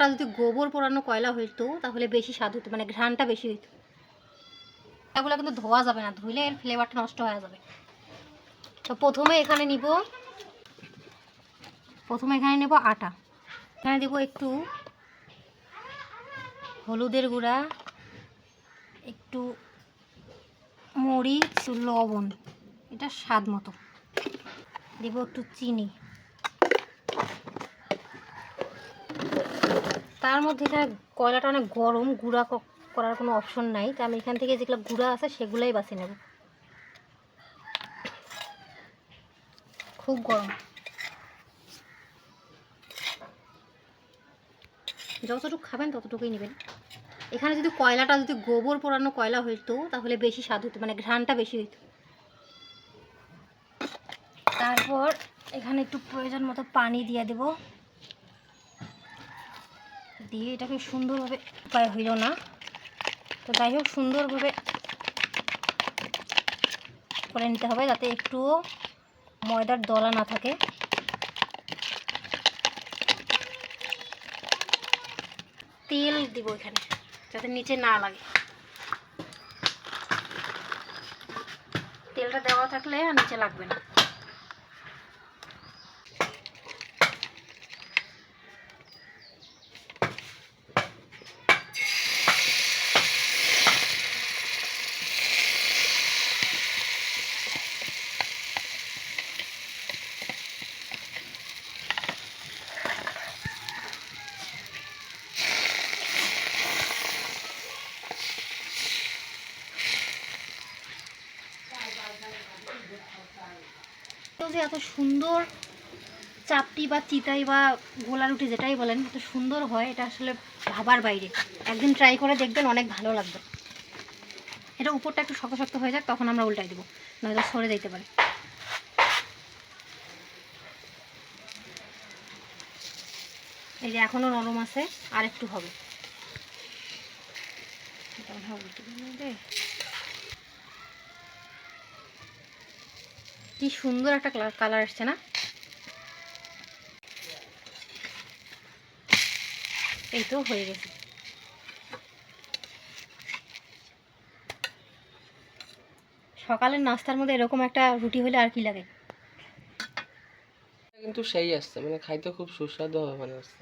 কয়লাটা যদি গোবর পোড়ানো কয়লা হইতো, তাহলে বেশি স্বাদ হতো মানে ঘ্রাণটা বেশি হইতো। এগুলো কিন্তু ধোয়া যাবে না, ধুইলে এর ফ্লেভারটা নষ্ট হয়ে যাবে। তো প্রথমে এখানে নিব, প্রথমে এখানে নেব আটা। এখানে দেব একটু হলুদের গুঁড়া, একটু মরিচ, লবণ, এটা স্বাদ মতো। দেব একটু চিনি। তার মধ্যে এখানে কয়লাটা অনেক গরম, গুঁড়া করার কোনো অপশন নাই। তো আমি এখান থেকে যেগুলো গুঁড়া আছে সেগুলোই বাছি নেব। খুব গরম। যতটুকু খাবেন ততটুকুই নেবেন। এখানে যদি কয়লাটা, যদি গোবর পোড়ানো কয়লা হইতো, তাহলে বেশি স্বাদ হতো মানে ঘ্রাণটা বেশি হইতো। তারপর এখানে একটু প্রয়োজন মতো পানি দিয়ে দেব। দিয়ে এটাকে সুন্দরভাবে উপায় হইল না। তো যাই হোক, সুন্দরভাবে করে নিতে হবে যাতে একটুও ময়দার দলা না থাকে। তেল দিব এখানে, যাতে নিচে না লাগে। তেলটা দেওয়া থাকলে আর নিচে লাগবে না। যে এত সুন্দর চাপটি বা চিতাই বা গোলা রুটি যেটাই বলেন, এত সুন্দর হয়, এটা আসলে ভাবার বাইরে। একদিন ট্রাই করে দেখবেন অনেক ভালো লাগবে। এটা উপরটা একটু শক্ত শক্ত হয়ে যাক, তখন আমরা উল্টাই দেবো, নয়তো সরে যেতে পারে। এই যে এখনও নরম আছে, আর একটু হবে। কি সুন্দর একটা কালার আসছে না? এই তো হয়ে গেছে। সকালের নাস্তার মধ্যে এরকম একটা রুটি হলে আর কি লাগে? কিন্তু সেই আসছে মানে খাইতে খুব সুস্বাদু হবে মানে আসছে।